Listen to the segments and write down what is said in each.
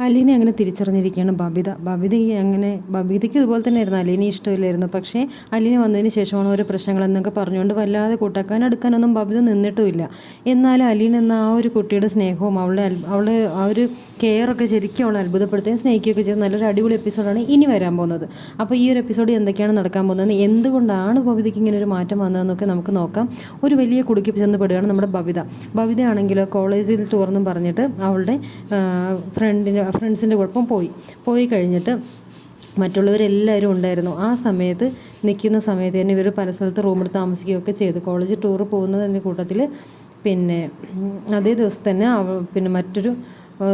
അലീനെ അങ്ങനെ തിരിച്ചറിഞ്ഞിരിക്കുകയാണ് ബബിത. ബബിത അങ്ങനെ ബബിതയ്ക്ക് ഇതുപോലെ തന്നെ ആയിരുന്നു. അലീനെ ഇഷ്ടമില്ലായിരുന്നു. പക്ഷേ അലീന വന്നതിന് ശേഷമാണ് ഓരോ പ്രശ്നങ്ങൾ എന്നൊക്കെ പറഞ്ഞുകൊണ്ട് വല്ലാതെ കൂട്ടാക്കാൻ അടുക്കാനൊന്നും ബബിത നിന്നിട്ടുമില്ല. എന്നാലും അലീന എന്ന ആ ഒരു കുട്ടിയുടെ സ്നേഹവും അവളുടെ അവളെ ആ ഒരു കെയറൊക്കെ ശരിക്കും അവളെ അത്ഭുതപ്പെടുത്തുകയും സ്നേഹിക്കുകയൊക്കെ ചെയ്ത് നല്ലൊരു അടിപൊളി എപ്പിസോഡാണ് ഇനി വരാൻ പോകുന്നത്. അപ്പോൾ ഈ ഒരു എപ്പിസോഡ് എന്തൊക്കെയാണ് നടക്കാൻ പോകുന്നത് എന്തുകൊണ്ടാണ് ബബിതയ്ക്ക് ഇങ്ങനെ ഒരു മാറ്റം വന്നതെന്നൊക്കെ നമുക്ക് നോക്കാം. ഒരു വലിയ കുടുക്കി ചെന്ന് പെടുകയാണ് നമ്മുടെ ബബിത ബബിതയാണെങ്കിൽ കോളേജിൽ ടൂർന്നും പറഞ്ഞിട്ട് അവളുടെ ഫ്രണ്ടിന്റെ ഫ്രണ്ട്സിന്റെ കുഴപ്പം പോയി. പോയി കഴിഞ്ഞിട്ട് മറ്റുള്ളവരെല്ലാവരും ഉണ്ടായിരുന്നു. ആ സമയത്ത് നിൽക്കുന്ന സമയത്ത് തന്നെ ഇവർ പല സ്ഥലത്ത് റൂമെടുത്ത് താമസിക്കുകയൊക്കെ ചെയ്തു. കോളേജ് ടൂർ പോകുന്നതിന്റെ കൂട്ടത്തിൽ പിന്നെ അതേ ദിവസം തന്നെ പിന്നെ മറ്റൊരു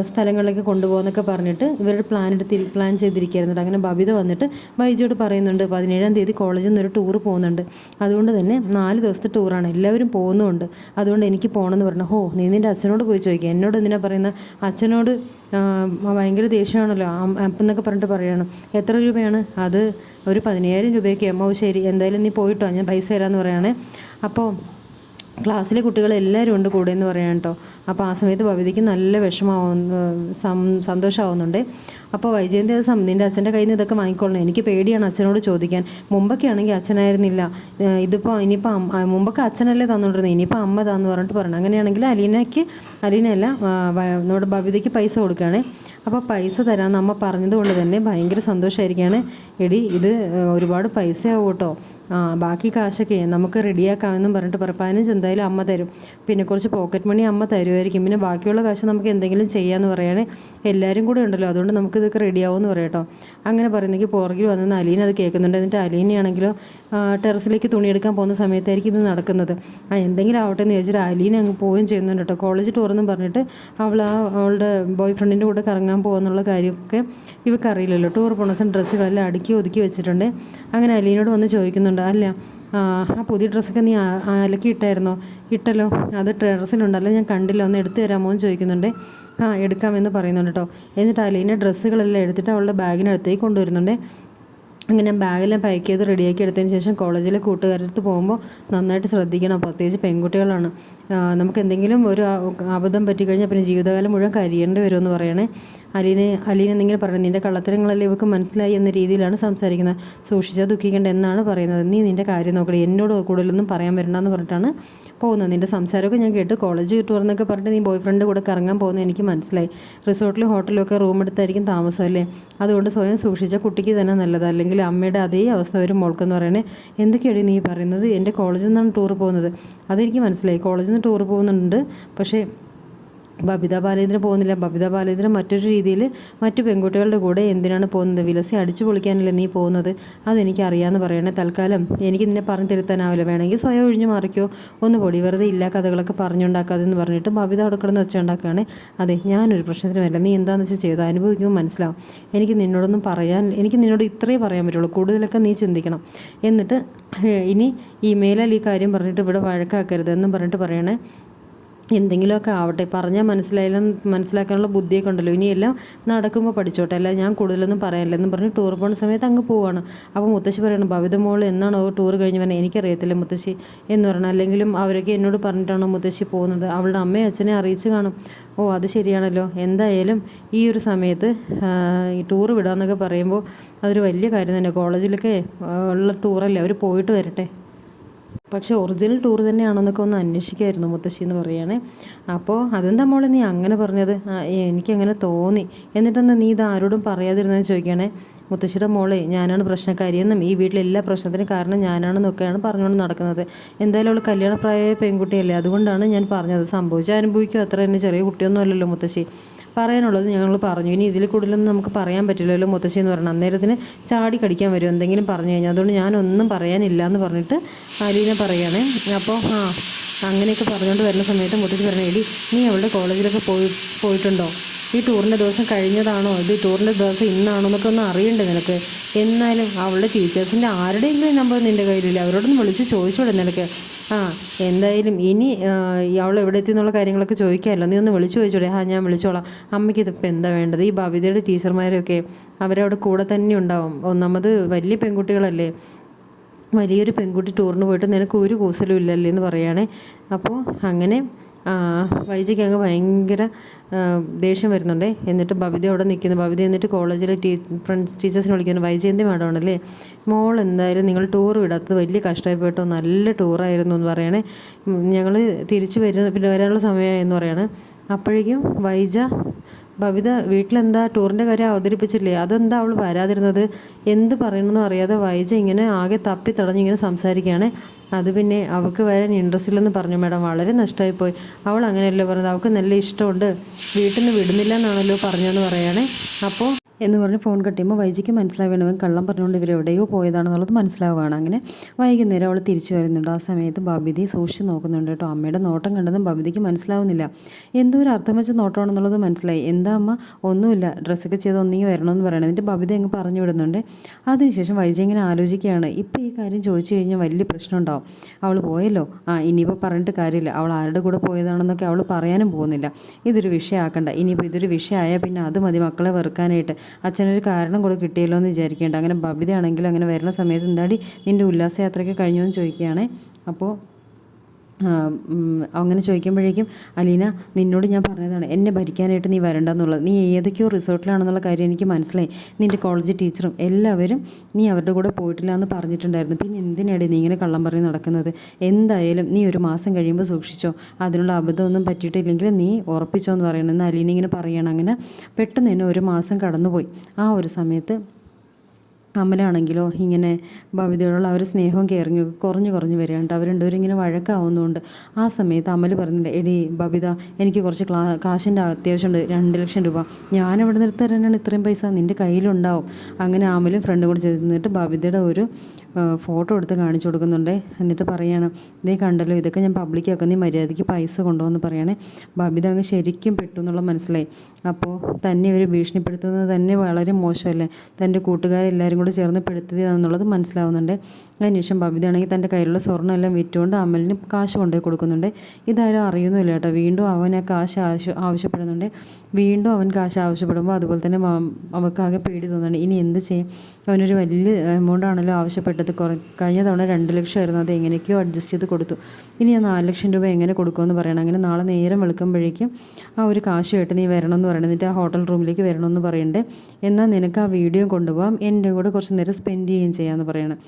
സ്ഥലങ്ങളിലേക്ക് കൊണ്ടുപോകാന്നൊക്കെ പറഞ്ഞിട്ട് ഇവരുടെ പ്ലാൻ എടുത്ത് പ്ലാൻ ചെയ്തിരിക്കുകയായിരുന്നു അങ്ങനെ ബബിത വന്നിട്ട് ബൈജോട് പറയുന്നുണ്ട് പതിനേഴാം തീയതി കോളേജിൽ നിന്ന് ഒരു ടൂർ പോകുന്നുണ്ട്. അതുകൊണ്ട് തന്നെ നാല് ദിവസത്തെ ടൂറാണ് എല്ലാവരും പോകുന്നുമുണ്ട്. അതുകൊണ്ട് എനിക്ക് പോകണമെന്ന് പറഞ്ഞു. ഹോ നീ നിന്റെ അച്ഛനോട് പോയി ചോദിക്കുക എന്നോട് എന്തിനാ പറയുന്നത് അച്ഛനോട് ഭയങ്കര ദേഷ്യമാണല്ലോ. എന്നൊക്കെ പറഞ്ഞിട്ട് പറയുകയാണ് എത്ര രൂപയാണ്? അത് ഒരു പതിനയ്യായിരം രൂപയ്ക്ക്. അമ്മ ശരി. എന്തായാലും നീ പോയിട്ടോ? ഞാൻ പൈസ തരാമെന്ന് പറയുകയാണ് അപ്പോൾ ക്ലാസ്സിലെ കുട്ടികളെല്ലാവരും ഉണ്ട് കൂടെ എന്ന് പറയാം കേട്ടോ. അപ്പോൾ ആ സമയത്ത് ഭവിതയ്ക്ക് നല്ല വിഷമാവുന്നു സന്തോഷമാവുന്നുണ്ട്. അപ്പോൾ വൈജയന്തി അത് നിന്റെ അച്ഛന്റെ കയ്യിൽ നിന്ന് ഇതൊക്കെ വാങ്ങിക്കൊള്ളണം. എനിക്ക് പേടിയാണ് അച്ഛനോട് ചോദിക്കാൻ. മുമ്പൊക്കെ ആണെങ്കിൽ അച്ഛനായിരുന്നില്ല. ഇതിപ്പോൾ ഇനിയിപ്പോൾ മുമ്പൊക്കെ അച്ഛനല്ലേ തന്നുകൊണ്ടിരുന്നത് ഇനിയിപ്പോൾ അമ്മ താന്ന് പറഞ്ഞിട്ട് പറയണം. അങ്ങനെയാണെങ്കിൽ അലീനയ്ക്ക് അലീനയല്ല നമ്മുടെ ഭവിതയ്ക്ക് പൈസ കൊടുക്കുകയാണ്. അപ്പോൾ പൈസ തരാമെന്ന് അമ്മ പറഞ്ഞത് കൊണ്ട് തന്നെ ഭയങ്കര സന്തോഷമായിരിക്കുകയാണ്. എടി ഇത് ഒരുപാട് പൈസ ആവും കേട്ടോ. ബാക്കി കാശൊക്കെ നമുക്ക് റെഡിയാക്കാമെന്നും പറഞ്ഞിട്ട് പറയും പതിനഞ്ച് എന്തായാലും അമ്മ തരും. പിന്നെ കുറച്ച് പോക്കറ്റ് മണി അമ്മ തരുമായിരിക്കും പിന്നെ ബാക്കിയുള്ള കാശ് നമുക്ക് എന്തെങ്കിലും ചെയ്യാമെന്ന് പറയുകയാണെ എല്ലാവരും കൂടെ ഉണ്ടല്ലോ. അതുകൊണ്ട് നമുക്ക് ഇതൊക്കെ റെഡിയാവുമെന്ന് പറയട്ടോ. അങ്ങനെ പറയുന്നെങ്കിൽ പുറകിൽ വന്നിരുന്ന അലീന അത് കേൾക്കുന്നുണ്ട്. എന്നിട്ട് അലീനയാണെങ്കിലോ ടെറസിലേക്ക് തുണിയെടുക്കാൻ പോകുന്ന സമയത്തായിരിക്കും ഇത് നടക്കുന്നത്. ആ എന്തെങ്കിലും ആവട്ടെ എന്ന് ചോദിച്ചിട്ട് അലീന അങ്ങ് പോവുകയും ചെയ്യുന്നുണ്ട് കേട്ടോ. കോളേജ് ടൂറെന്നും പറഞ്ഞിട്ട് അവൾ ആ അവളുടെ ബോയ് ഫ്രണ്ടിന്റെ കൂടെ കറങ്ങാൻ പോകുന്നുള്ള കാര്യമൊക്കെ ഇവക്കറിയില്ലല്ലോ ടൂർ പോണ ദിവസം ഡ്രസ്സുകളെല്ലാം അടുക്കി ഒതുക്കി വെച്ചിട്ടുണ്ട്. അങ്ങനെ അലീനോട് വന്ന് ചോദിക്കുന്നുണ്ട്. അല്ല? ആ പുതിയ ഡ്രസ്സൊക്കെ നീ അലക്കി ഇട്ടായിരുന്നോ? ഇട്ടല്ലോ. അത് ടെറസിലുണ്ടല്ലോ. ഞാൻ കണ്ടില്ല. ഒന്ന് എടുത്തു തരാമോ എന്ന് ചോദിക്കുന്നുണ്ട്. ആ എടുക്കാമെന്ന് പറയുന്നുണ്ട് കേട്ടോ എന്നിട്ട് അലീന്റെ ഡ്രസ്സുകളെല്ലാം എടുത്തിട്ട് അവളുടെ ബാഗിനടുത്തേക്ക് കൊണ്ടുവരുന്നുണ്ട്. അങ്ങനെ ബാഗെല്ലാം പാക്ക് ചെയ്ത് റെഡിയാക്കി എടുത്തതിന് ശേഷം കോളേജിലെ കൂട്ടുകാരടുത്ത് പോകുമ്പോൾ നന്നായിട്ട് ശ്രദ്ധിക്കണം. പ്രത്യേകിച്ച് പെൺകുട്ടികളാണ്. നമുക്ക് എന്തെങ്കിലും ഒരു അബദ്ധം പറ്റിക്കഴിഞ്ഞാൽ പിന്നെ ജീവിതകാലം മുഴുവൻ കരിയേണ്ടി വരുമെന്ന് പറയണേ. അലീനെ അലീന എന്തെങ്കിലും പറയുന്നത്? നിന്റെ കള്ളത്തരങ്ങളല്ലേ ഇവർക്ക് മനസ്സിലായി എന്ന രീതിയിലാണ് സംസാരിക്കുന്നത്. സൂക്ഷിച്ചാൽ ദുഃഖിക്കേണ്ട എന്നാണ് പറയുന്നത്. നീ നിന്റെ കാര്യം നോക്കണേ എന്നോട് കൂടുതലൊന്നും പറയാൻ വരണ്ടെന്ന് പറഞ്ഞിട്ടാണ് പോകുന്നത് നിന്റെ സംസാരമൊക്കെ ഞാൻ കേട്ട്. കോളേജ് കിട്ടുമെന്നൊക്കെ പറഞ്ഞിട്ട് നീ ബോയ് ഫ്രണ്ട് കൂടെ കറങ്ങാൻ പോകുന്നത് എനിക്ക് മനസ്സിലായി. റിസോർട്ടിലും ഹോട്ടലിലും ഒക്കെ റൂം എടുത്തായിരിക്കും താമസം അല്ലേ അതുകൊണ്ട് സ്വയം സൂക്ഷിച്ച കുട്ടിക്ക് തന്നെ നല്ലത്. അല്ലെങ്കിൽ അമ്മയുടെ അതേ അവസ്ഥ വരും മോൾക്കെന്ന് പറയണേ. എന്തൊക്കെയാണ് നീ പറയുന്നത്? എന്റെ കോളേജിൽ നിന്നാണ് ടൂർ പോകുന്നത്. അതെനിക്ക് മനസ്സിലായി. കോളേജിൽ നിന്ന് ടൂർ പോകുന്നുണ്ട്. പക്ഷേ ബബിത ബാലേന്ദ്രൻ പോകുന്നില്ല. ബബിത ബാലേന്ദ്രൻ മറ്റൊരു രീതിയിൽ മറ്റു പെൺകുട്ടികളുടെ കൂടെ എന്തിനാണ് പോകുന്നത്? വിലസി അടിച്ചു പൊളിക്കാനല്ലേ നീ പോകുന്നത്? അതെനിക്ക് അറിയാമെന്ന് പറയണേ. തൽക്കാലം എനിക്ക് നിന്നെ പറഞ്ഞു തിരുത്താനാവില്ല. വേണമെങ്കിൽ സ്വയം ഒഴിഞ്ഞു മാറിക്കോ. ഒന്ന് പൊടി വെറുതെ ഇല്ല കഥകളൊക്കെ പറഞ്ഞുണ്ടാക്കാതെന്ന് പറഞ്ഞിട്ട് ബബിത അവിടെ കിടന്ന് വെച്ചുണ്ടാക്കുകയാണ് അതെ ഞാനൊരു പ്രശ്നത്തിന് വരില്ല. നീ എന്താണെന്ന് വെച്ചാൽ ചെയ്തു? അനുഭവിക്കുമ്പോൾ മനസ്സിലാവും. എനിക്ക് നിന്നോടൊന്നും പറയാൻ എനിക്ക് നിന്നോട് ഇത്രയേ പറയാൻ പറ്റുള്ളൂ. കൂടുതലൊക്കെ നീ ചിന്തിക്കണം. എന്നിട്ട് ഇനി ഈ ഈ കാര്യം പറഞ്ഞിട്ട് ഇവിടെ വഴക്കാക്കരുത് എന്നും പറഞ്ഞിട്ട് പറയണേ. എന്തെങ്കിലുമൊക്കെ ആവട്ടെ. പറഞ്ഞാൽ മനസ്സിലായാലും മനസ്സിലാക്കാനുള്ള ബുദ്ധിയൊക്കെ ഉണ്ടല്ലോ ഇനിയെല്ലാം നടക്കുമ്പോൾ പഠിച്ചോട്ടെ. അല്ല ഞാൻ കൂടുതലൊന്നും പറയാനില്ല എന്ന് പറഞ്ഞ് ടൂർ പോകുന്ന സമയത്ത് അങ്ങ് പോവാണ്. അപ്പോൾ മുത്തശ്ശി പറയണം ഭവിത മോൾ എന്നാണോ ടൂർ കഴിഞ്ഞ് പറഞ്ഞാൽ എനിക്കറിയത്തില്ല മുത്തശ്ശി എന്ന് പറഞ്ഞാൽ അല്ലെങ്കിലും അവരൊക്കെ എന്നോട് പറഞ്ഞിട്ടാണോ മുത്തശ്ശി പോകുന്നത്? അവളുടെ അമ്മയും അച്ഛനെ അറിയിച്ച് കാണും. ഓ അത് ശരിയാണല്ലോ. എന്തായാലും ഈ ഒരു സമയത്ത് ഈ ടൂർ വിടാമെന്നൊക്കെ പറയുമ്പോൾ അതൊരു വലിയ കാര്യം തന്നെ. കോളേജിലൊക്കെ ഉള്ള ടൂറല്ലേ അവർ പോയിട്ട് വരട്ടെ. പക്ഷേ ഒറിജിനൽ ടൂർ തന്നെയാണെന്നൊക്കെ ഒന്ന് അന്വേഷിക്കായിരുന്നു മുത്തശ്ശി എന്ന് പറയുകയാണെ. അപ്പോൾ അതെന്താ മോളെ നീ അങ്ങനെ പറഞ്ഞത്? എനിക്കങ്ങനെ തോന്നി. എന്നിട്ടൊന്ന് നീ ഇത് ആരോടും പറയാതിരുന്നതെന്ന് ചോദിക്കുകയാണെ. മുത്തശ്ശിയുടെ മോളെ ഞാനാണ് പ്രശ്നക്കാരിയെന്നും ഈ വീട്ടിലെ എല്ലാ പ്രശ്നത്തിനും കാരണം ഞാനാണെന്നൊക്കെയാണ് പറഞ്ഞുകൊണ്ട് നടക്കുന്നത്. എന്തായാലും അവൾ കല്യാണപ്രായമായ പെൺകുട്ടിയല്ലേ? അതുകൊണ്ടാണ് ഞാൻ പറഞ്ഞത്. സംഭവിച്ചാൽ അനുഭവിക്കും. അത്ര തന്നെ ചെറിയ കുട്ടിയൊന്നും അല്ലല്ലോ മുത്തശ്ശി. പറയാനുള്ളത് ഞങ്ങൾ പറഞ്ഞു. ഇനി ഇതിൽ കൂടുതലൊന്നും നമുക്ക് പറയാൻ പറ്റില്ലല്ലോ മുത്തശ്ശി എന്ന് പറഞ്ഞാൽ അന്നേരത്തിന് ചാടി കടിക്കാൻ വരും എന്തെങ്കിലും പറഞ്ഞു കഴിഞ്ഞാൽ. അതുകൊണ്ട് ഞാനൊന്നും പറയാനില്ല എന്ന് പറഞ്ഞിട്ട് അലീനെ പറയുകയാണേ. അപ്പോൾ ആ അങ്ങനെയൊക്കെ പറഞ്ഞുകൊണ്ട് വരുന്ന സമയത്ത് മുത്തശ്ശി പറഞ്ഞു എടി നീ അവളുടെ കോളേജിലൊക്കെ പോയി പോയിട്ടുണ്ടോ? ഈ ടൂറിന്റെ ദിവസം കഴിഞ്ഞതാണോ? ഇത് ടൂറിന്റെ ദിവസം ഇന്നാണോ എന്നൊക്കെ ഒന്ന് അറിയണ്ടേ നിനക്ക്? എന്നാലും അവളുടെ ടീച്ചേഴ്സിന്റെ ആരുടെയെങ്കിലും നമ്പർ നിന്റെ കയ്യിലില്ല? അവരോടൊന്ന് വിളിച്ച് ചോദിച്ചോളെ നിനക്ക്. ആ എന്തായാലും ഇനി അവൾ എവിടെ എത്തി എന്നുള്ള കാര്യങ്ങളൊക്കെ ചോദിക്കാമല്ലോ. നീ ഒന്ന് വിളിച്ചു ചോദിച്ചോളെ ആ ഞാൻ വിളിച്ചോളാം. അമ്മയ്ക്ക് ഇതിപ്പോൾ എന്താ വേണ്ടത്? ഈ ഭവിതയുടെ ടീച്ചർമാരൊക്കെ അവരവിടെ കൂടെ തന്നെ ഉണ്ടാവും. ഒന്നാമത് വലിയ പെൺകുട്ടികളല്ലേ? വലിയൊരു പെൺകുട്ടി ടൂറിന് പോയിട്ട് നിനക്ക് ഒരു കൂസലും ഇല്ലല്ലേ എന്ന് പറയുകയാണേ. അപ്പോൾ അങ്ങനെ വൈജയ്ക്ക് അങ്ങ് ഭയങ്കര ദേഷ്യം വരുന്നുണ്ടേ. എന്നിട്ട് ബബിത അവിടെ നിൽക്കുന്നു. ബബിത എന്നിട്ട് കോളേജിലെ ടീ ഫ്രണ്ട്സ് ടീച്ചേഴ്സിനെ വിളിക്കുന്നു. വൈജയന്തി മാഡമാണല്ലേ? മോൾ എന്തായാലും നിങ്ങൾ ടൂർ വിടാത്തത് വലിയ കഷ്ടപ്പെട്ടു. നല്ല ടൂറായിരുന്നു എന്ന് പറയണേ. ഞങ്ങൾ തിരിച്ചു വരുന്ന പിന്നെ വരാനുള്ള സമയമായെന്ന് പറയാണ്. അപ്പോഴേക്കും വൈജ ബബിത വീട്ടിലെന്താ? ടൂറിന്റെ കാര്യം അവതരിപ്പിച്ചില്ലേ? അതെന്താ അവൾ വരാതിരുന്നത്? എന്ത് പറയണമെന്നും അറിയാതെ വൈജ ഇങ്ങനെ ആകെ തപ്പി തടഞ്ഞിങ്ങനെ സംസാരിക്കുകയാണ്. അത് പിന്നെ അവൾക്ക് വരാൻ ഇൻട്രസ്റ്റ് ഇല്ലെന്ന് പറഞ്ഞു. മാഡം വളരെ നഷ്ടമായി പോയി. അവൾ അങ്ങനെയല്ലേ പറഞ്ഞത്? അവൾക്ക് നല്ല ഇഷ്ടമുണ്ട്. വീട്ടിൽ നിന്ന് വിടുന്നില്ല എന്നാണല്ലോ പറഞ്ഞതെന്ന് പറയുകയാണെ. അപ്പോൾ എന്ന് പറഞ്ഞ് ഫോൺ കട്ട് ചെയ്യുമ്പോൾ വൈജിക്ക് മനസ്സിലായി വേണവൻ കള്ളം പറഞ്ഞുകൊണ്ട് ഇവർ എവിടെയോ പോയതാണെന്നുള്ളത് മനസ്സിലാവുകയാണ് അങ്ങനെ വൈകുന്നേരം അവൾ തിരിച്ചു വരുന്നുണ്ട്. ആ സമയത്ത് ബബിതി സൂക്ഷിച്ച് നോക്കുന്നുണ്ട് കേട്ടോ. അമ്മയുടെ നോട്ടം കണ്ടതും ബബിതിക്ക് മനസ്സിലാവുന്നില്ല. എന്തോ ഒരു അർത്ഥം വെച്ച നോട്ടമാണെന്നുള്ളത് മനസ്സിലായി. എന്താ അമ്മ? ഒന്നുമില്ല. ഡ്രസ്സൊക്കെ ചെയ്ത് ഒന്നിങ്ങി വരണമെന്ന് പറയണം. എന്നിട്ട് ബബിത അങ്ങ് പറഞ്ഞു വിടുന്നുണ്ട്. അതിനുശേഷം വൈജി ഇങ്ങനെ ആലോചിക്കുകയാണ്. ഇപ്പോൾ ഈ കാര്യം ചോദിച്ചു കഴിഞ്ഞാൽ വലിയ പ്രശ്നം ഉണ്ടാവും. അവൾ പോയല്ലോ? ആ ഇനിയിപ്പോൾ പറഞ്ഞിട്ട് കാര്യമില്ല. അവൾ ആരുടെ കൂടെ പോയതാണെന്നൊക്കെ അവൾ പറയാനും പോകുന്നില്ല. ഇതൊരു വിഷയമാക്കണ്ട ഇനിയിപ്പോൾ ഇതൊരു വിഷയമായാൽ പിന്നെ അത് മതി മക്കളെ വെറുക്കാനായിട്ട്. അച്ഛനൊരു കാരണം കൂടെ കിട്ടിയല്ലോ എന്ന് വിചാരിക്കേണ്ട. അങ്ങനെ ബബിതയാണെങ്കിലും അങ്ങനെ വരുന്ന സമയത്ത് എന്താടി നിന്റെ ഉല്ലാസയാത്രയ്ക്ക് കഴിഞ്ഞോ എന്ന് ചോദിക്കുകയാണേ. അപ്പോൾ അങ്ങനെ ചോദിക്കുമ്പോഴേക്കും അലീന നിന്നോട് ഞാൻ പറഞ്ഞതാണ് എന്നെ ഭരിക്കാനായിട്ട് നീ വരണ്ടെന്നുള്ളത്. നീ ഏതൊക്കെയോ റിസോർട്ടിലാണെന്നുള്ള കാര്യം എനിക്ക് മനസ്സിലായി. നിന്റെ കോളേജ് ടീച്ചറും എല്ലാവരും നീ അവരുടെ കൂടെ പോയിട്ടില്ല എന്ന് പറഞ്ഞിട്ടുണ്ടായിരുന്നു. പിന്നെ എന്തിനാണ് നീ ഇങ്ങനെ കള്ളം പറഞ്ഞ് നടക്കുന്നത്? എന്തായാലും നീ ഒരു മാസം കഴിയുമ്പോൾ സൂക്ഷിച്ചോ. അതിനുള്ള അബദ്ധമൊന്നും പറ്റിയിട്ടില്ലെങ്കിൽ നീ ഉറപ്പിച്ചോ എന്ന് പറയണം. എന്ന് അലീന ഇങ്ങനെ പറയണം. അങ്ങനെ പെട്ടെന്ന് തന്നെ ഒരു മാസം കടന്നുപോയി. ആ ഒരു സമയത്ത് അമലാണെങ്കിലോ ഇങ്ങനെ ഭവിതയോടുള്ള ഒരു സ്നേഹവും കെയറിങ്ങും കുറഞ്ഞു കുറഞ്ഞു വരികയുണ്ട് അവർ രണ്ടുപേരും ഇങ്ങനെ വഴക്കാവുന്നതുകൊണ്ട് ആ സമയത്ത് അമൽ പറയുന്നുണ്ട് എടി ബബിത എനിക്ക് കുറച്ച് ക്ലാ കാശിന്റെ അത്യാവശ്യമുണ്ട് രണ്ട് ലക്ഷം രൂപ. ഞാൻ ഇവിടെ നിർത്തി തരാനാണ് ഇത്രയും പൈസ. നിന്റെ കയ്യിലുണ്ടാവും. അങ്ങനെ അമലും ഫ്രണ്ടും കൂടി ചെന്നിട്ട് ബബിതയുടെ ഒരു ഫോട്ടോ എടുത്ത് കാണിച്ചു കൊടുക്കുന്നുണ്ട്. എന്നിട്ട് പറയാണ് ഇതേ കണ്ടല്ലോ ഇതൊക്കെ ഞാൻ പബ്ലിക്കാക്കും നീ മര്യാദയ്ക്ക് പൈസ കൊണ്ടുവന്ന് പറയണേ. ബബിത അങ്ങ് ശരിക്കും പെട്ടു എന്നുള്ള മനസ്സിലായി. അപ്പോൾ തന്നെ ഇവർ ഭീഷണിപ്പെടുത്തുന്നത് തന്നെ വളരെ മോശമല്ലേ? തന്റെ കൂട്ടുകാരെല്ലാവരും കൂടെ ചേർന്ന് പെടുത്തിയതാണെന്നുള്ളത് മനസ്സിലാവുന്നുണ്ട്. അതിനുശേഷം ബബിതയാണെങ്കിൽ തന്റെ കയ്യിലുള്ള സ്വർണമെല്ലാം വിറ്റുകൊണ്ട് അമലിന് കാശ് കൊണ്ടുപോയി കൊടുക്കുന്നുണ്ട്. ഇതാരും അറിയുന്നില്ല കേട്ടോ. വീണ്ടും അവൻ ആ കാശ് ആവശ്യ ആവശ്യപ്പെടുന്നുണ്ട്. വീണ്ടും അവൻ കാശ് ആവശ്യപ്പെടുമ്പോൾ അതുപോലെ തന്നെ അവൾക്കാകെ പേടി തോന്നുന്നുണ്ട്. ഇനി എന്ത് ചെയ്യും? അവനൊരു വലിയ എമൗണ്ട് ആണല്ലോ ആവശ്യപ്പെട്ടത്. കുറ കഴിഞ്ഞ തവണ രണ്ട് ലക്ഷം ആയിരുന്നു. അത് എങ്ങനെയൊക്കെയോ അഡ്ജസ്റ്റ് ചെയ്ത് കൊടുത്തു. ഇനി ആ നാല് ലക്ഷം രൂപ എങ്ങനെ കൊടുക്കുമെന്ന് പറയണം. അങ്ങനെ നാളെ നേരം വെളുക്കുമ്പോഴേക്കും ആ ഒരു കാശുമായിട്ട് നീ വരണമെന്ന് പറയണം. എന്നിട്ട് ആ ഹോട്ടൽ റൂമിലേക്ക് വരണമെന്ന് പറയണ്ടേ. എന്നാൽ നിനക്ക് ആ വീഡിയോ കൊണ്ടുപോകാം എന്റെ കൂടെ കുറച്ച് നേരം സ്പെൻഡ് ചെയ്യുകയും ചെയ്യാമെന്ന് പറയണം.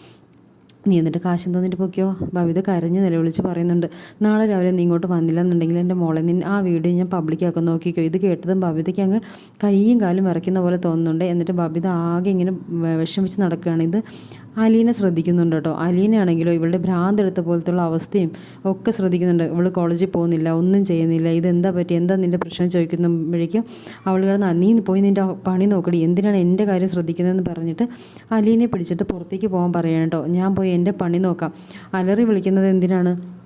നീ എന്നിട്ട് കാശും തന്നിട്ട് പൊക്കിയോ? ഭവിത കരഞ്ഞ് നിലവിളിച്ച് പറയുന്നുണ്ട്. നാളെ രാവിലെ നീ ഇങ്ങോട്ട് വന്നില്ല എന്നുണ്ടെങ്കിൽ എന്റെ മോളെ നിൻ ആ വീഡിയോ ഞാൻ പബ്ലിക്കാക്കും നോക്കിക്കോ. ഇത് കേട്ടതും ഭവിതയ്ക്ക് അങ്ങ് കൈയും കാലും വിറയ്ക്കുന്ന പോലെ തോന്നുന്നുണ്ട്. എന്നിട്ട് ഭവിത ആകെ ഇങ്ങനെ വിഷമിച്ച് നടക്കുകയാണ്. ഇത് അലീന ശ്രദ്ധിക്കുന്നുണ്ട് കേട്ടോ. അലീനയാണെങ്കിലോ ഇവളുടെ ഭ്രാന്ത് എടുത്ത പോലത്തുള്ള അവസ്ഥയും ഒക്കെ ശ്രദ്ധിക്കുന്നുണ്ട്. ഇവൾ കോളേജിൽ പോകുന്നില്ല ഒന്നും ചെയ്യുന്നില്ല. ഇതെന്താ പറ്റി? എന്താ നിന്റെ പ്രശ്നം ചോദിക്കുമ്പോഴേക്കും അവൾ കിടന്ന് നീ പോയി നിന്റെ പണി നോക്കടി. എന്തിനാണ് എന്റെ കാര്യം ശ്രദ്ധിക്കുന്നതെന്ന് പറഞ്ഞിട്ട് അലീനെ പിടിച്ചിട്ട് പുറത്തേക്ക് പോകാൻ പറയണം കേട്ടോ. ഞാൻ പോയി എന്റെ പണി നോക്കാം. അലറി വിളിക്കുന്നത് എന്തിനാണ്?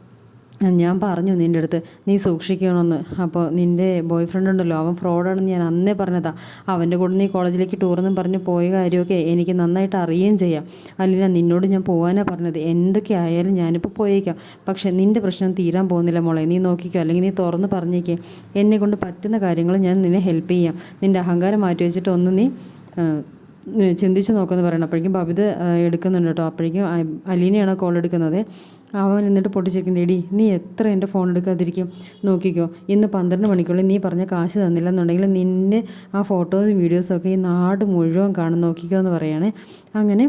ഞാൻ പറഞ്ഞു നിന്റെ അടുത്ത് നീ സൂക്ഷിക്കണമെന്ന് അപ്പോൾ നിന്റെ ബോയ് ഫ്രണ്ട് ഉണ്ടല്ലോ അവൻ ഫ്രോഡാണെന്ന് ഞാൻ അന്നേ പറഞ്ഞതാ. അവന്റെ കൂടെ നീ കോളേജിലേക്ക് ടൂറെന്നും പറഞ്ഞ് പോയ കാര്യമൊക്കെ എനിക്ക് നന്നായിട്ട് അറിയുകയും ചെയ്യാം. അല്ലെങ്കിൽ നിന്നോട് ഞാൻ പോകാനാണ് പറഞ്ഞത്. എന്തൊക്കെ ആയാലും ഞാനിപ്പോൾ പോയേക്കാം. പക്ഷേ നിന്റെ പ്രശ്നം തീരാൻ പോകുന്നില്ല മോളെ. നീ നോക്കിക്കോ. അല്ലെങ്കിൽ നീ തുറന്ന് പറഞ്ഞേക്കേ. എന്നെ കൊണ്ട് പറ്റുന്ന കാര്യങ്ങൾ ഞാൻ നിന്നെ ഹെൽപ്പ് ചെയ്യാം. നിന്റെ അഹങ്കാരം മാറ്റി വെച്ചിട്ട് ഒന്ന് നീ ചിന്തിച്ച് നോക്കുമെന്ന് പറയണം അപ്പോഴേക്കും ബബിത എടുക്കുന്നുണ്ട് കേട്ടോ. അപ്പോഴേക്കും അലീനയാണ് കോൾ എടുക്കുന്നത്. അവൻ എന്നിട്ട് പൊട്ടിച്ചിരിക്കണ്ട എടി നീ എത്ര എന്റെ ഫോൺ എടുക്കാതിരിക്കും? നോക്കിക്കോ. ഇന്ന് പന്ത്രണ്ട് മണിക്കുള്ളിൽ നീ പറഞ്ഞ കാശ് തന്നില്ല എന്നുണ്ടെങ്കിൽ നിന്നെ ആ ഫോട്ടോസും വീഡിയോസും ഒക്കെ ഈ നാട് മുഴുവൻ കാണും. നോക്കിക്കോ എന്ന് പറയുകയാണെ അങ്ങനെ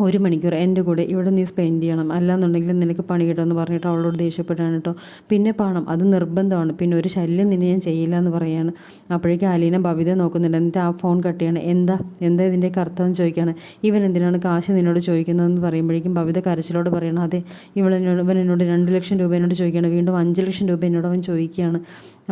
ഒരു മണിക്കൂർ എന്റെ കൂടെ ഇവിടെ നീ സ്പെൻഡ് ചെയ്യണം. അല്ലാന്നുണ്ടെങ്കിൽ നിനക്ക് പണി കിട്ടുമെന്ന് പറഞ്ഞിട്ട് അവളോട് ദേഷ്യപ്പെട്ടാണ് കേട്ടോ. പിന്നെ പണം അത് നിർബന്ധമാണ്. പിന്നെ ഒരു ശല്യം നിന്നെ ഞാൻ ചെയ്യില്ല എന്ന് പറയാണ്. അപ്പോഴേക്കും അലീന ബബിത നോക്കുന്നുണ്ട്. എന്നിട്ട് ആ ഫോൺ കട്ട് ചെയ്യണം. എന്താ? എന്താ ഇതിന്റെ കർത്തവം ചോദിക്കുകയാണ്. ഇവൻ എന്തിനാണ് കാശ് നിന്നോട് ചോദിക്കുന്നതെന്ന് പറയുമ്പോഴേക്കും ബബിത കരച്ചിലോട് പറയണം. അതെ ഇവളെന്നോട് ഇവൻ എന്നോട് രണ്ട് ലക്ഷം രൂപ എന്നോട് ചോദിക്കുകയാണ്. വീണ്ടും അഞ്ച് ലക്ഷം രൂപ എന്നോട് അവൻ ചോദിക്കുകയാണ്.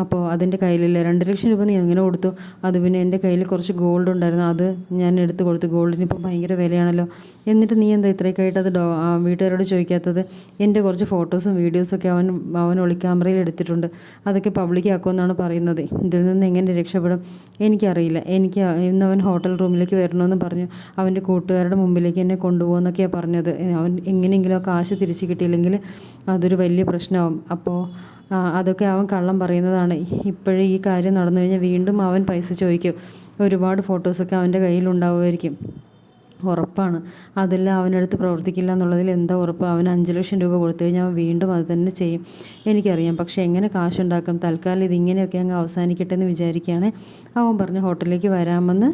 അപ്പോൾ അതിന്റെ കയ്യിലില്ല രണ്ട് ലക്ഷം രൂപ നീ അങ്ങനെ കൊടുത്തു? അത് പിന്നെ എന്റെ കയ്യിൽ കുറച്ച് ഗോൾഡ് ഉണ്ടായിരുന്നു അത് ഞാൻ എടുത്ത് കൊടുത്തു. ഗോൾഡിന് ഇപ്പോൾ ഭയങ്കര വിലയാണല്ലോ. എന്നിട്ട് നീ എന്താ ഇത്രയൊക്കെ ആയിട്ട് അത് ഡോ വീട്ടുകാരോട് ചോദിക്കാത്തത്? എന്റെ കുറച്ച് ഫോട്ടോസും വീഡിയോസൊക്കെ അവൻ അവൻ ഒളി ക്യാമറയിൽ എടുത്തിട്ടുണ്ട്. അതൊക്കെ പബ്ലിക് ആക്കുമെന്നാണ് പറയുന്നത്. ഇതിൽ നിന്ന് എങ്ങനെ രക്ഷപ്പെടും? എനിക്കറിയില്ല. എനിക്ക് ഇന്ന് അവൻ ഹോട്ടൽ റൂമിലേക്ക് വരണമെന്ന് പറഞ്ഞു. അവന്റെ കൂട്ടുകാരുടെ മുമ്പിലേക്ക് എന്നെ കൊണ്ടുപോകുമെന്നൊക്കെയാണ് പറഞ്ഞത്. അവൻ എങ്ങനെയെങ്കിലും കാശ് തിരിച്ച് കിട്ടിയില്ലെങ്കിൽ അതൊരു വലിയ പ്രശ്നമാവും. അപ്പോൾ അതൊക്കെ അവൻ കള്ളം പറയുന്നതാണ്. ഇപ്പോഴേ ഈ കാര്യം നടന്നു കഴിഞ്ഞാൽ വീണ്ടും അവൻ പൈസ ചോദിക്കും. ഒരുപാട് ഫോട്ടോസൊക്കെ അവന്റെ കയ്യിലുണ്ടാവുമായിരിക്കും ഉറപ്പാണ്. അതെല്ലാം അവനടുത്ത് പ്രവർത്തിക്കില്ല എന്നുള്ളതിൽ എന്താ ഉറപ്പ്? അവൻ അഞ്ച് ലക്ഷം രൂപ കൊടുത്തു കഴിഞ്ഞാൽ അവൻ വീണ്ടും അത് തന്നെ ചെയ്യും. എനിക്കറിയാം. പക്ഷേ എങ്ങനെ കാശുണ്ടാക്കും? തൽക്കാലം ഇതിങ്ങനെയൊക്കെ അങ്ങ് അവസാനിക്കട്ടെ എന്ന് വിചാരിക്കുകയാണ്. അവൻ പറഞ്ഞ് ഹോട്ടലിലേക്ക് വരാമെന്ന്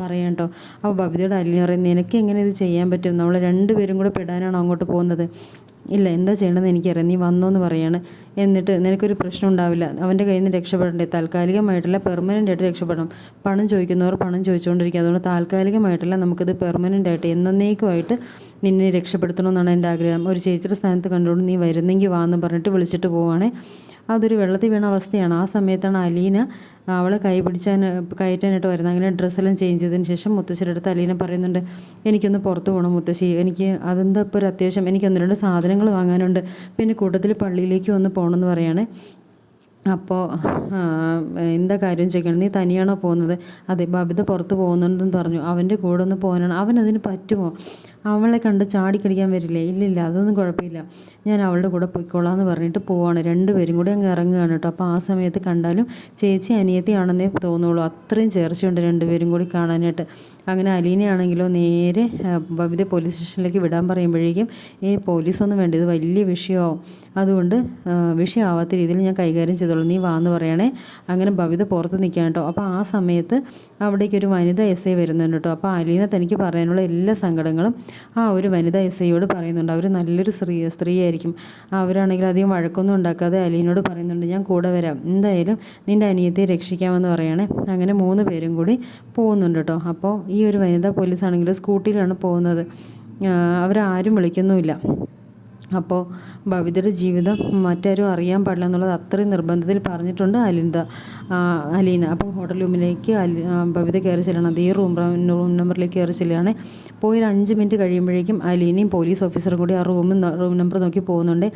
പറയണ്ടോ അപ്പോൾ ബബിതയുടെ അല്ലെന്ന് പറയും നിനക്ക് എങ്ങനെ ഇത് ചെയ്യാൻ പറ്റും? നമ്മൾ രണ്ടുപേരും കൂടെ പെടാനാണോ അങ്ങോട്ട് പോകുന്നത്? ഇല്ല എന്താ ചെയ്യേണ്ടതെന്ന് എനിക്കറിയാം. നീ വന്നോ എന്ന് പറയാണ്. എന്നിട്ട് നിനക്കൊരു പ്രശ്നം ഉണ്ടാവില്ല. അവന്റെ കയ്യിൽ നിന്ന് രക്ഷപ്പെടണ്ടേ? താൽക്കാലികമായിട്ടല്ല പെർമനന്റ് ആയിട്ട് രക്ഷപ്പെടണം. പണം ചോദിക്കുന്നവർ പണം ചോദിച്ചുകൊണ്ടിരിക്കുക. അതുകൊണ്ട് താൽക്കാലികമായിട്ടല്ല നമുക്കിത് പെർമനന്റ് ആയിട്ട് എന്നേക്കുമായിട്ട് നിന്നെ രക്ഷപ്പെടുത്തണമെന്നാണ് എന്റെ ആഗ്രഹം. ഒരു ചേച്ചിയുടെ സ്ഥാനത്ത് കണ്ടുകൊണ്ട് നീ വരുന്നെങ്കിൽ വാ എന്ന് പറഞ്ഞിട്ട് വിളിച്ചിട്ട് പോവാണേ അതൊരു വെള്ളത്തിൽ വീണ അവസ്ഥയാണ്. ആ സമയത്താണ് അലീന അവളെ കൈ പിടിച്ചാൻ കയറ്റാനായിട്ട് വരുന്നത്. അങ്ങനെ ഡ്രസ്സെല്ലാം ചേഞ്ച് ചെയ്തതിന് ശേഷം മുത്തശ്ശിയുടെ അടുത്ത് അലീന പറയുന്നുണ്ട് എനിക്കൊന്ന് പുറത്ത് പോകണം മുത്തശ്ശി. എനിക്ക് അതെന്താ ഇപ്പോൾ ഒരു അത്യാവശ്യം? എനിക്ക് ഒന്ന് രണ്ട് സാധനങ്ങൾ വാങ്ങാനുണ്ട്. പിന്നെ കൂട്ടത്തിൽ പള്ളിയിലേക്ക് ഒന്ന് പോകണമെന്ന് പറയുകയാണേ അപ്പോൾ എന്താ കാര്യം ചോദിക്കണം. നീ തനിയാണോ പോകുന്നത്? അതെ ബബിത പുറത്ത് പോകുന്നുണ്ടെന്ന് പറഞ്ഞു. അവന്റെ കൂടെ ഒന്ന് പോകാനാണ്. അവനതിന് പറ്റുമോ? അവളെ കണ്ട് ചാടിക്കടിക്കാൻ വരില്ലേ? ഇല്ലില്ല അതൊന്നും കുഴപ്പമില്ല. ഞാൻ അവളുടെ കൂടെ പൊയ്ക്കോളാം എന്ന് പറഞ്ഞിട്ട് പോവാണ്. രണ്ടുപേരും കൂടി അങ്ങ് ഇറങ്ങുകയാണ് കേട്ടോ. അപ്പോൾ ആ സമയത്ത് കണ്ടാലും ചേച്ചി അനിയത്തിയാണെന്നേ തോന്നുള്ളൂ. അത്രയും ചേർച്ചയുണ്ട് രണ്ടുപേരും കൂടി കാണാനായിട്ട്. അങ്ങനെ അലീനയാണെങ്കിലോ നേരെ ബബിത പോലീസ് സ്റ്റേഷനിലേക്ക് വിടാൻ പറയുമ്പോഴേക്കും ഏ പോലീസൊന്നും വേണ്ട. ഇത് വലിയ വിഷയമാവും. അതുകൊണ്ട് വിഷയമാവാത്ത രീതിയിൽ ഞാൻ കൈകാര്യം ചെയ്തോളൂ. നീ വാന്ന് പറയണേ. അങ്ങനെ ബബിത പുറത്ത് നിൽക്കാൻ കേട്ടോ. അപ്പോൾ ആ സമയത്ത് അവിടേക്ക് ഒരു വനിത എസ് ഐ വരുന്നുണ്ട് കേട്ടോ. അപ്പോൾ അലീന തനിക്ക് പറയാനുള്ള എല്ലാ സങ്കടങ്ങളും ആ ഒരു വനിത എസ് ഐയോട് പറയുന്നുണ്ട്. അവർ നല്ലൊരു സ്ത്രീ സ്ത്രീയായിരിക്കും. അവരാണെങ്കിൽ അധികം വഴക്കൊന്നും ഉണ്ടാക്കാതെ അലീനോട് പറയുന്നുണ്ട് ഞാൻ കൂടെ വരാം. എന്തായാലും നിന്റെ അനിയത്തെ രക്ഷിക്കാമെന്ന് പറയണേ. അങ്ങനെ മൂന്ന് പേരും കൂടി പോകുന്നുണ്ട് കേട്ടോ. അപ്പോൾ ഈ ഒരു വനിതാ പോലീസാണെങ്കിൽ സ്കൂട്ടിയിലാണ് പോകുന്നത്. അവരാരും വിളിക്കുന്നുമില്ല. അപ്പോൾ ഭവിതയുടെ ജീവിതം മറ്റാരും അറിയാൻ പാടില്ല എന്നുള്ളത് അത്രയും നിർബന്ധത്തിൽ പറഞ്ഞിട്ടുണ്ട് അലിന്ദ അലീന. അപ്പോൾ ഹോട്ടൽ റൂമിലേക്ക് അലി ഭവിത കയറി ചെല്ലണം. അതേ റൂം റൂം നമ്പറിലേക്ക് കയറി ചെല്ലുകയാണ്. പോയി ഒരു അഞ്ച് മിനിറ്റ് കഴിയുമ്പോഴേക്കും അലീനയും പോലീസ് ഓഫീസറും കൂടി ആ റൂം റൂം നമ്പർ നോക്കി പോകുന്നുണ്ട്.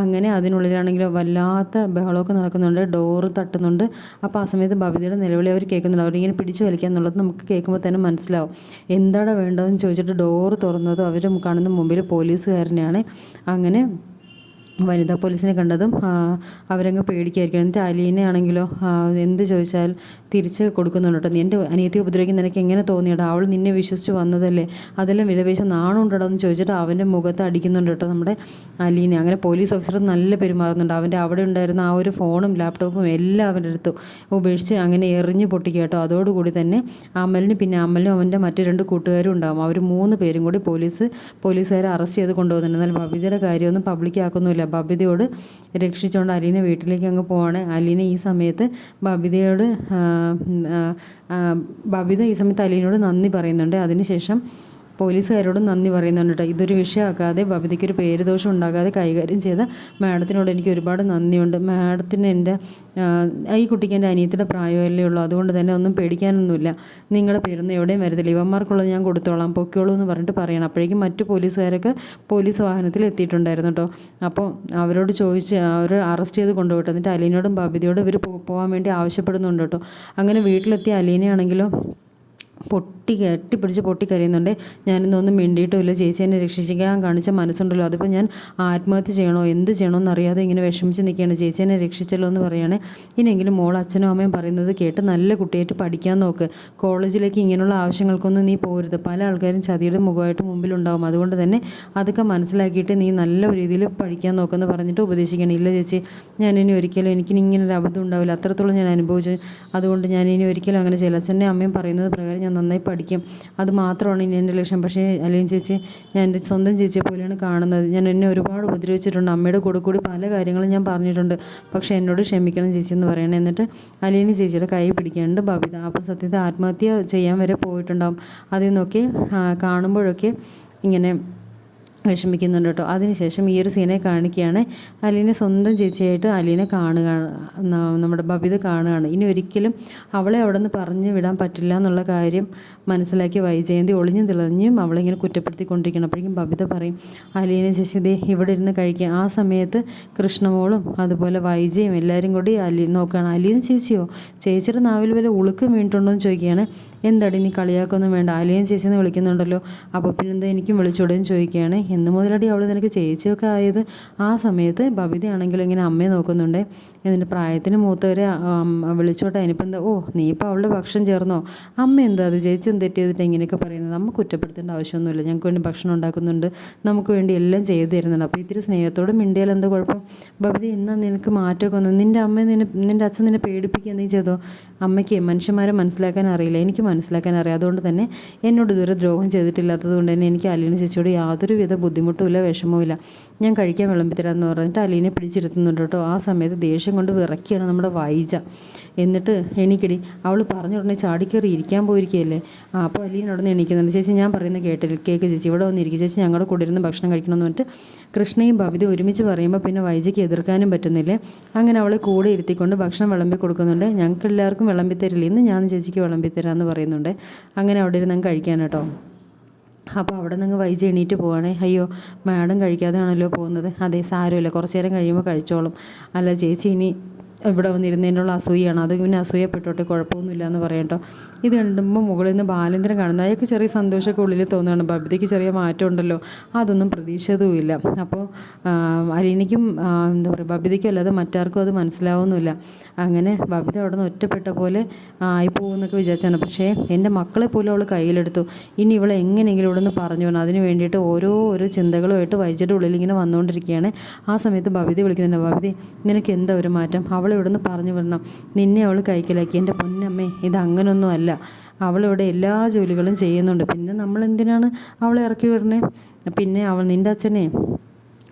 അങ്ങനെ അതിനുള്ളിലാണെങ്കിൽ വല്ലാത്ത ബഹളമൊക്കെ നടക്കുന്നുണ്ട്. ഡോറ് തട്ടുന്നുണ്ട്. അപ്പോൾ ആ സമയത്ത് ഭവിതയുടെ നിലവിളി അവർ കേൾക്കുന്നുണ്ട്. അവരിങ്ങനെ പിടിച്ചു വലിക്കുക എന്നുള്ളത് നമുക്ക് കേൾക്കുമ്പോൾ തന്നെ മനസ്സിലാവും. എന്താണ് വേണ്ടതെന്ന് ചോദിച്ചിട്ട് ഡോറ് തുറന്നതും അവർ കാണുന്ന മുമ്പിൽ പോലീസുകാരനെയാണ് അങ്ങനെ വനിതാ പോലീസിനെ കണ്ടതും അവരങ്ങ് പേടിക്കായിരിക്കും. എന്നിട്ട് അലീനെ ആണെങ്കിലോ എന്ത് ചോദിച്ചാൽ തിരിച്ച് കൊടുക്കുന്നുണ്ട് കേട്ടോ. എന്റെ അനിയത്തി ഉപദ്രവിക്കുന്ന നിനക്ക് എങ്ങനെ തോന്നിയടാ അവൾ നിന്നെ വിശ്വസിച്ച് വന്നതല്ലേ? അതെല്ലാം വിലപേശ നാണുണ്ടോ എന്ന് ചോദിച്ചിട്ട് അവന്റെ മുഖത്ത് അടിക്കുന്നുണ്ട് കേട്ടോ നമ്മുടെ അലീനെ. അങ്ങനെ പോലീസ് ഓഫീസർ നല്ല പെരുമാറുന്നുണ്ട്. അവന്റെ അവിടെ ഉണ്ടായിരുന്ന ആ ഒരു ഫോണും ലാപ്ടോപ്പും എല്ലാം അവന്റെ അടുത്ത് ഉപേക്ഷിച്ച് അങ്ങനെ എറിഞ്ഞു പൊട്ടിക്കുക കേട്ടോ. അതോടുകൂടി തന്നെ അമലിന് പിന്നെ അമലിനും അവന്റെ മറ്റു രണ്ട് കൂട്ടുകാരും ഉണ്ടാവും. അവർ മൂന്ന് പേരും കൂടി പോലീസ് പോലീസുകാരെ അറസ്റ്റ് ചെയ്ത് കൊണ്ടുപോകുന്നുണ്ട്. എന്നാൽ ബബിജയുടെ കാര്യമൊന്നും പബ്ലിക് ആക്കുന്നില്ല ബബിതയോട് രക്ഷിച്ചുകൊണ്ട് അലീനെ വീട്ടിലേക്ക് അങ്ങ് പോവാണ്. അലീന ഈ സമയത്ത് ബബിതയോട് ബബിത ഈ സമയത്ത് അലീനോട് നന്ദി പറയുന്നുണ്ട്. അതിനുശേഷം പോലീസുകാരോട് നന്ദി പറയുന്നുണ്ട് കേട്ടോ. ഇതൊരു വിഷയമാക്കാതെ ബബിതയ്ക്കൊരു പേര് ദോഷം ഉണ്ടാകാതെ കൈകാര്യം ചെയ്ത മാഡത്തിനോട് എനിക്ക് ഒരുപാട് നന്ദിയുണ്ട്. മാഡത്തിന് എന്റെ ഈ കുട്ടിക്ക് എന്റെ അനിയത്തിന്റെ പ്രായമല്ലേ ഉള്ളൂ. അതുകൊണ്ട് തന്നെ ഒന്നും പേടിക്കാനൊന്നുമില്ല. നിങ്ങളുടെ പേരൊന്നും എവിടെയും വരത്തില്ല. ഇവന്മാർക്കുള്ളത് ഞാൻ കൊടുത്തോളാം. പൊക്കോളൂ എന്ന് പറഞ്ഞിട്ട് പറയണം. അപ്പോഴേക്കും മറ്റു പോലീസുകാരൊക്കെ പോലീസ് വാഹനത്തിൽ എത്തിയിട്ടുണ്ടായിരുന്നു കേട്ടോ. അപ്പോൾ അവരോട് ചോദിച്ച് അവർ അറസ്റ്റ് ചെയ്ത് കൊണ്ടുപോയിട്ട് എന്നിട്ട് അലീനോടും ബബിതയോടും ഇവർ പോകാൻ വേണ്ടി ആവശ്യപ്പെടുന്നുണ്ട് കേട്ടോ. അങ്ങനെ വീട്ടിലെത്തിയ അലീനയാണെങ്കിലോ പൊട്ടി കെട്ടിപ്പിടിച്ച് പൊട്ടിക്കരയുന്നുണ്ട് ഞാനിന്നൊന്നും മിണ്ടിയിട്ടുമില്ല. ചേച്ചി എന്നെ രക്ഷിക്കാൻ കാണിച്ച മനസ്സുണ്ടല്ലോ. അതിപ്പോൾ ഞാൻ ആത്മഹത്യ ചെയ്യണോ? എന്ത് ചെയ്യണോ എന്നറിയാതെ ഇങ്ങനെ വിഷമിച്ച് നിൽക്കുകയാണ്. ചേച്ചി എന്നെ രക്ഷിച്ചല്ലോ എന്ന് പറയുകയാണെ ഇനിയെങ്കിലും മോൾ അച്ഛനും അമ്മയും പറയുന്നത് കേട്ട് നല്ല കുട്ടിയായിട്ട് പഠിക്കാൻ നോക്ക്. കോളേജിലേക്ക് ഇങ്ങനെയുള്ള ആവശ്യങ്ങൾക്കൊന്നും നീ പോരുത്. പല ആൾക്കാരും ചതിയുടെ മുഖമായിട്ട് മുമ്പിലുണ്ടാവും. അതുകൊണ്ട് തന്നെ അതൊക്കെ മനസ്സിലാക്കിയിട്ട് നീ നല്ല രീതിയിൽ പഠിക്കാൻ നോക്കുമെന്ന് പറഞ്ഞിട്ട് ഉപദേശിക്കണം ഇല്ല ചേച്ചി ഞാൻ ഒരിക്കലും എനിക്ക് ഇങ്ങനെ ഒരു അബദ്ധം ഉണ്ടാവില്ല. അത്രത്തോളം ഞാൻ അനുഭവിച്ചു. അതുകൊണ്ട് ഞാൻ ഒരിക്കലും അങ്ങനെ ചെയ്യില്ല. അച്ഛന്റെ അമ്മയും പറയുന്നത് പ്രകാരം ഞാൻ നന്നായി പഠിക്കും. അത് മാത്രമാണ് ഇനി എന്റെ ലക്ഷ്യം. പക്ഷേ അല്ലെങ്കിൽ ചേച്ചി ഞാൻ എന്റെ സ്വന്തം ചേച്ചിയെ പോലെയാണ് കാണുന്നത്. ഞാൻ എന്നെ ഒരുപാട് ഉപദ്രവിച്ചിട്ടുണ്ട്. അമ്മയുടെ കൂടെ കൂടി പല കാര്യങ്ങളും ഞാൻ പറഞ്ഞിട്ടുണ്ട്. പക്ഷേ എന്നോട് ക്ഷമിക്കണം ചേച്ചി എന്ന് പറയണം. എന്നിട്ട് അലീനി ചേച്ചിയുടെ കൈ പിടിക്കാനുണ്ട് ബബിത അപ്പോൾ സത്യത്തെ ആത്മഹത്യ ചെയ്യാൻ വരെ പോയിട്ടുണ്ടാകും അതിൽ നിന്നൊക്കെ കാണുമ്പോഴൊക്കെ ഇങ്ങനെ വിഷമിക്കുന്നുണ്ട് കേട്ടോ. അതിനുശേഷം ഈ ഒരു സീനെ കാണിക്കുകയാണ്. അലീനെ സ്വന്തം ചേച്ചിയായിട്ട് അലീനെ കാണുക നമ്മുടെ ബബിത കാണുകയാണ്. ഇനി ഒരിക്കലും അവളെ അവിടെ നിന്ന് പറഞ്ഞു വിടാൻ പറ്റില്ല എന്നുള്ള കാര്യം മനസ്സിലാക്കി വൈജയന്തി ഒളിഞ്ഞു തിളഞ്ഞും അവളെ ഇങ്ങനെ കുറ്റപ്പെടുത്തിക്കൊണ്ടിരിക്കണം അപ്പോഴേക്കും ബബിത പറയും അലീനെ ചേച്ചി ദേ ഇവിടെ ഇരുന്ന് കഴിക്കുക ആ സമയത്ത് കൃഷ്ണമോളും അതുപോലെ വൈജയും എല്ലാവരും കൂടി അലി നോക്കുകയാണ്. അലീന ചേച്ചിയോ? ചേച്ചിയുടെ നാവിൽ വല്ല ഉളുക്ക് വീണിട്ടുണ്ടോ എന്ന് ചോദിക്കുകയാണ്. എന്താടി നീ കളിയാക്കൊന്നും വേണ്ട. അലീന ചേച്ചി എന്ന് വിളിക്കുന്നുണ്ടല്ലോ. അപ്പോൾ പിന്നെന്താ എനിക്കും വിളിച്ചോടേന്ന് ചോദിക്കുകയാണ്. എന്ന് മുതലടി അവൾ നിനക്ക് ചേച്ചിയൊക്കെ ആയത് ആ സമയത്ത് ബബിതയാണെങ്കിലും ഇങ്ങനെ അമ്മയെ നോക്കുന്നുണ്ട്. എന്നിട്ട് പ്രായത്തിന് മൂത്തവരെ വിളിച്ചോട്ടെ. അതിനിപ്പോൾ എന്താ? ഓ നീ ഇപ്പോൾ അവളുടെ ഭക്ഷണം ചേർന്നോ? അമ്മ എന്താ അത്? ചേച്ചി എന്ത് തെറ്റിയതിട്ട് ഇങ്ങനെയൊക്കെ പറയുന്നത്? നമുക്ക് കുറ്റപ്പെടുത്തേണ്ട ആവശ്യമൊന്നുമില്ല. ഞങ്ങൾക്ക് വേണ്ടി ഭക്ഷണം ഉണ്ടാക്കുന്നുണ്ട്. നമുക്ക് വേണ്ടി എല്ലാം ചെയ്തു തരുന്നുണ്ട്. അപ്പോൾ ഇത്തിരി സ്നേഹത്തോടെ മിണ്ടിയാൽ എന്താ കുഴപ്പം? ബബിത ഇന്നാ നിനക്ക് മാറ്റമൊക്കെ വന്നു? നിന്റെ അമ്മ നിന്നെ നിന്റെ അച്ഛൻ നിന്നെ പേടിപ്പിക്കുക നീ ചെയ്തോ? അമ്മയ്ക്ക് മനുഷ്യന്മാരെ മനസ്സിലാക്കാൻ അറിയില്ല. എനിക്ക് മനസ്സിലാക്കാൻ അറിയാം. അതുകൊണ്ട് തന്നെ എന്നോട് ഇതുവരെ ദ്രോഹം ചെയ്തിട്ടില്ലാത്തത് കൊണ്ട് തന്നെ എനിക്ക് അലീന ചേച്ചിയോട് യാതൊരുവിധ ബുദ്ധിമുട്ടുമില്ല വിഷമവുമില്ല. ഞാൻ കഴിക്കാൻ വിളമ്പിത്തരാമെന്ന് പറഞ്ഞിട്ട് അലീനെ പിടിച്ചിരുത്തുന്നുണ്ട് കേട്ടോ. ആ സമയത്ത് ദേഷ്യം കൊണ്ട് വിറക്കിയാണ് നമ്മുടെ വൈജ. എന്നിട്ട് എണീക്കടി അവൾ പറഞ്ഞ ഉടനെ ചാടിക്കയറി ഇരിക്കാൻ പോയിരിക്കുകയല്ലേ? ആ അപ്പോൾ അലീൻ ഉടനെ എണീക്കുന്നുണ്ട്. ചേച്ചി ഞാൻ പറയുന്ന കേട്ടില്ല കേക്ക് ചേച്ചി. ഇവിടെ വന്നിരിക്കും. ചേച്ചി ഞങ്ങളുടെ കൂടെ ഇരുന്ന് ഭക്ഷണം കഴിക്കണമെന്ന് പറഞ്ഞിട്ട് കൃഷ്ണയും ഭവിത ഒരുമിച്ച് പറയുമ്പോൾ പിന്നെ വൈജയ്ക്ക് എതിർക്കാനും പറ്റുന്നില്ലേ? അങ്ങനെ അവളെ കൂടെ ഇരുത്തിക്കൊണ്ട് ഭക്ഷണം വിളമ്പി കൊടുക്കുന്നുണ്ട്. ഞങ്ങൾക്ക് എല്ലാവർക്കും വിളമ്പി തരില്ല ഇന്ന് ഞാൻ ചേച്ചിക്ക് വിളമ്പി തരാമെന്ന് പറയുന്നുണ്ട്. അങ്ങനെ അവിടെ ഇരുന്ന് കഴിക്കാൻ കേട്ടോ. അപ്പോൾ അവിടെ നിന്ന് വൈജി എണീറ്റ് പോവാണേ. അയ്യോ മാഡം കഴിക്കാതെയാണല്ലോ പോകുന്നത്. അതെ സാരമില്ല. കുറച്ച് നേരം കഴിയുമ്പോൾ കഴിച്ചോളും. അല്ല ചേച്ചി ഇനി ഇവിടെ വന്നിരുന്നതിനുള്ള അസൂയാണ് അത് പിന്നെ അസൂയപ്പെട്ടോട്ടെ കുഴപ്പമൊന്നുമില്ല എന്ന് പറയട്ടോ ഇത് കണ്ടുമ്പോൾ മുകളിൽ നിന്ന് ബാലേന്ദ്രൻ കാണുന്നത് അയാൾക്ക് ചെറിയ സന്തോഷമൊക്കെ ഉള്ളിൽ തോന്നുകയാണ്. ബബിതയ്ക്ക് ചെറിയ മാറ്റം ഉണ്ടല്ലോ അതൊന്നും പ്രതീക്ഷിച്ചതുമില്ല. അപ്പോൾ അലീനയ്ക്കും എന്താ പറയുക ബബിതയ്ക്കും അല്ലാതെ മറ്റാർക്കും അത് മനസ്സിലാവുന്നില്ല. അങ്ങനെ ബബിത അവിടെ നിന്ന് ഒറ്റപ്പെട്ട പോലെ ആയി പോകുമെന്നൊക്കെ വിചാരിച്ചാണ്. പക്ഷേ എന്റെ മക്കളെ പോലും അവൾ കയ്യിലെടുത്തു. ഇനി ഇവളെ എങ്ങനെയെങ്കിലും ഇവിടെ നിന്ന് പറഞ്ഞു വേണം അതിന് വേണ്ടിയിട്ട് ഓരോ ഓരോ ചിന്തകളുമായിട്ട് വൈദ്യുതി ഉള്ളിൽ ഇങ്ങനെ വന്നുകൊണ്ടിരിക്കുകയാണ്. ആ സമയത്ത് ബബിത വിളിക്കുന്നുണ്ട്. ബബിത നിനക്ക് എന്താ ഒരു മാറ്റം? അവൾ അവൾ ഇവിടുന്ന് പറഞ്ഞു വിടണം. നിന്നെ അവൾ കൈക്കലാക്കി. എന്റെ പൊന്നമ്മേ ഇത് അങ്ങനൊന്നും അല്ല അവളിവിടെ എല്ലാ ജോലികളും ചെയ്യുന്നുണ്ട്. പിന്നെ നമ്മൾ എന്തിനാണ് അവളെ ഇറക്കി വിടണേ? പിന്നെ അവൾ നിന്റെ അച്ഛനെ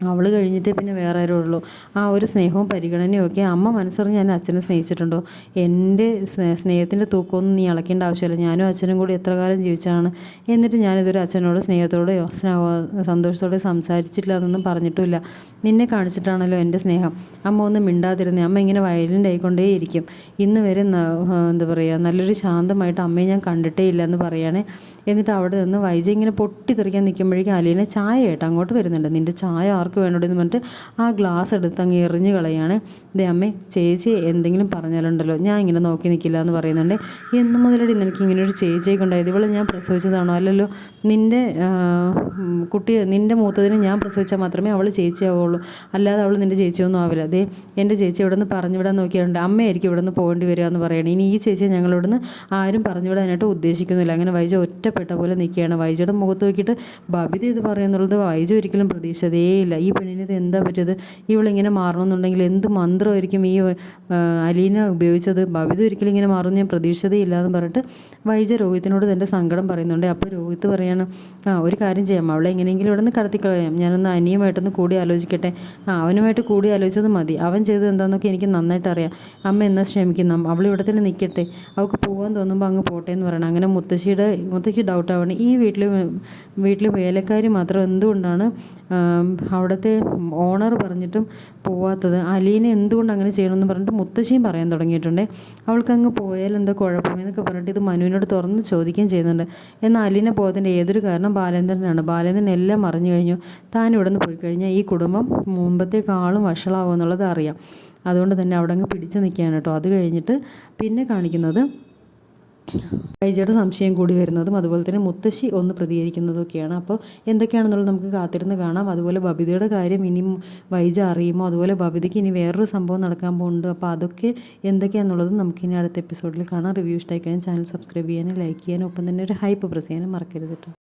അവൾ കഴിഞ്ഞിട്ട് പിന്നെ വേറെ ആരും ഉള്ളൂ. ആ ഒരു സ്നേഹവും പരിഗണനയും ഒക്കെ അമ്മ മനസ്സറിഞ്ഞ് ഞാൻ അച്ഛനെ സ്നേഹിച്ചിട്ടുണ്ടോ? എന്റെ സ്നേഹത്തിന്റെ തൂക്കമൊന്നും നീ അളക്കേണ്ട ആവശ്യമില്ല. ഞാനും അച്ഛനും കൂടി എത്ര കാലം ജീവിച്ചാണ്? എന്നിട്ട് ഞാനിതൊരു അച്ഛനോട് സ്നേഹത്തോടെയോ സ്നേഹ സന്തോഷത്തോടെ സംസാരിച്ചിട്ടില്ല എന്നൊന്നും പറഞ്ഞിട്ടില്ല നിന്നെ കാണിച്ചിട്ടാണല്ലോ എന്റെ സ്നേഹം. അമ്മ ഒന്നും മിണ്ടാതിരുന്നേ. അമ്മ ഇങ്ങനെ വയലന്റ് ആയിക്കൊണ്ടേയിരിക്കും. ഇന്ന് വരെ എന്താ പറയുക നല്ലൊരു ശാന്തമായിട്ട് അമ്മയെ ഞാൻ കണ്ടിട്ടേ ഇല്ല എന്ന് പറയുകയാണേ എന്നിട്ട് അവിടെ നിന്ന് വൈജ ഇങ്ങനെ പൊട്ടിത്തെറിക്കാൻ നിൽക്കുമ്പോഴേക്കും അലീനെ ചായ ആയിട്ട് അങ്ങോട്ട് വരുന്നുണ്ട്. നിന്റെ ചായ ആർക്ക് വേണ്ടോടെന്ന് പറഞ്ഞിട്ട് ആ ഗ്ലാസ് എടുത്ത് അങ്ങ് എറിഞ്ഞ് കളയാണ്. ദേ അമ്മേ ചേച്ചി എന്തെങ്കിലും പറഞ്ഞാലുണ്ടല്ലോ. ഞാൻ ഇങ്ങനെ നോക്കി നിൽക്കില്ല എന്ന് പറയുന്നുണ്ട്. എന്ന് മുതലടി നിനക്ക് ഇങ്ങനെ ഒരു ചേച്ചിയൊക്കെ ഉണ്ടായത്? ഇവളെ ഞാൻ പ്രസവിച്ചതാണോ? അല്ലല്ലോ നിന്റെ കുട്ടി നിന്റെ മൂത്തതിനെ ഞാൻ പ്രസവിച്ചാൽ മാത്രമേ അവൾ ചേച്ചിയാവുള്ളൂ. അല്ലാതെ അവൾ നിന്റെ ചേച്ചിയൊന്നും ആവില്ല. അതേ എന്റെ ചേച്ചി ഇവിടെ നിന്ന് പറഞ്ഞു വിടാൻ നോക്കിയിട്ടുണ്ട് അമ്മയായിരിക്കും ഇവിടെ നിന്ന് പോകേണ്ടി വരിക എന്ന് പറയണം. ഇനി ഈ ചേച്ചിയെ ഞങ്ങളിവിടെ നിന്ന് ആരും പറഞ്ഞു വിടാനായിട്ട് ഉദ്ദേശിക്കുന്നില്ല. അങ്ങനെ വൈജ ഒറ്റപ്പെട്ട പോലെ നിൽക്കുകയാണ്. വൈജയുടെ മുഖത്ത് നോക്കിയിട്ട് ബബിത ഇത് പറയുന്നുള്ളത് വൈജ ഒരിക്കലും പ്രതീക്ഷിച്ചതേയില്ല. ഈ പെണ്ണിന് ഇത് എന്താ പറ്റിയത്? ഇവളിങ്ങനെ മാറണമെന്നുണ്ടെങ്കിൽ എന്ത് മന്ത്രമായിരിക്കും ഈ അലീന ഉപയോഗിച്ചത്? ഭവിത ഒരിക്കലും ഇങ്ങനെ മാറുമെന്ന് ഞാൻ പ്രതീക്ഷിച്ചതേ ഇല്ലാന്ന് പറഞ്ഞിട്ട് വൈജ രോഹിത്തിനോട് തന്റെ സങ്കടം പറയുന്നുണ്ട്. അപ്പോൾ രോഹിത്ത് പറയാണ് ആ ഒരു കാര്യം ചെയ്യാം. അവളെ എങ്ങനെയെങ്കിലും ഇവിടെ നിന്ന് കടത്തിക്കളയാം. ഞാനൊന്ന് അനിയുമായിട്ടൊന്ന് കൂടി ആലോചിക്കട്ടെ. ആ അവനുമായിട്ട് കൂടി ആലോചിച്ചത് മതി. അവൻ ചെയ്തത് എന്താണെന്നൊക്കെ എനിക്ക് നന്നായിട്ട് അറിയാം. അമ്മ എന്നാ ശ്രമിക്കുന്ന അവൾ ഇവിടെ തന്നെ നിൽക്കട്ടെ. അവൾക്ക് പോകാൻ തോന്നുമ്പോൾ അങ്ങ് പോട്ടെ എന്ന് പറയണം. അങ്ങനെ മുത്തശ്ശിയുടെ മുത്തശ്ശി ഡൗട്ട് ആവണം ഈ വീട്ടിൽ വീട്ടിൽ വേലക്കാരി മാത്രം എന്തുകൊണ്ടാണ് അവിടുത്തെ ഓണർ പറഞ്ഞിട്ടും പോവാത്തത്. അലീനെ എന്തുകൊണ്ട് അങ്ങനെ ചെയ്യണമെന്ന് പറഞ്ഞിട്ട് മുത്തശ്ശിയും പറയാൻ തുടങ്ങിയിട്ടുണ്ട്. അവൾക്ക് അങ്ങ് പോയാൽ എന്താ കുഴപ്പം എന്നൊക്കെ പറഞ്ഞിട്ട് ഇത് മനുവിനോട് തുറന്ന് ചോദിക്കുകയും ചെയ്യുന്നുണ്ട്. എന്നാൽ അലീനെ പോകത്തിന്റെ ഏതൊരു കാരണം ബാലേന്ദ്രനാണ്. ബാലേന്ദ്രൻ എല്ലാം അറിഞ്ഞു കഴിഞ്ഞു. താൻ ഇവിടെ നിന്ന് പോയി കഴിഞ്ഞാൽ ഈ കുടുംബം മുമ്പത്തേക്കാളും വഷളാവും എന്നുള്ളത് അറിയാം. അതുകൊണ്ട് തന്നെ അവിടെ അങ്ങ് പിടിച്ചു നിൽക്കുകയാണ് കേട്ടോ. അത് കഴിഞ്ഞിട്ട് പിന്നെ കാണിക്കുന്നത് വൈജയുടെ സംശയം കൂടി വരുന്നതും അതുപോലെ തന്നെ മുത്തശ്ശി ഒന്ന് പ്രതികരിക്കുന്നതൊക്കെയാണ്. അപ്പോൾ എന്തൊക്കെയാണെന്നുള്ളത് നമുക്ക് കാത്തിരുന്ന് കാണാം. അതുപോലെ ബബിതയുടെ കാര്യം ഇനി വൈജ അറിയുമോ? അതുപോലെ ബബിതയ്ക്ക് ഇനി വേറൊരു സംഭവം നടക്കാൻ പോകുന്നുണ്ട്. അപ്പോൾ അതൊക്കെ എന്തൊക്കെയാണെന്നുള്ളത് നമുക്ക് ഇനി അടുത്ത എപ്പിസോഡിൽ കാണാം. റിവ്യൂ ഇഷ്ടമായി കഴിഞ്ഞാൽ ചാനൽ സബ്സ്ക്രൈബ് ചെയ്യാനും ലൈക്ക് ചെയ്യാനും ഒപ്പം തന്നെ ഒരു ഹൈപ്പ് പ്രസ് ചെയ്യാനും മറക്കരുത് കേട്ടോ.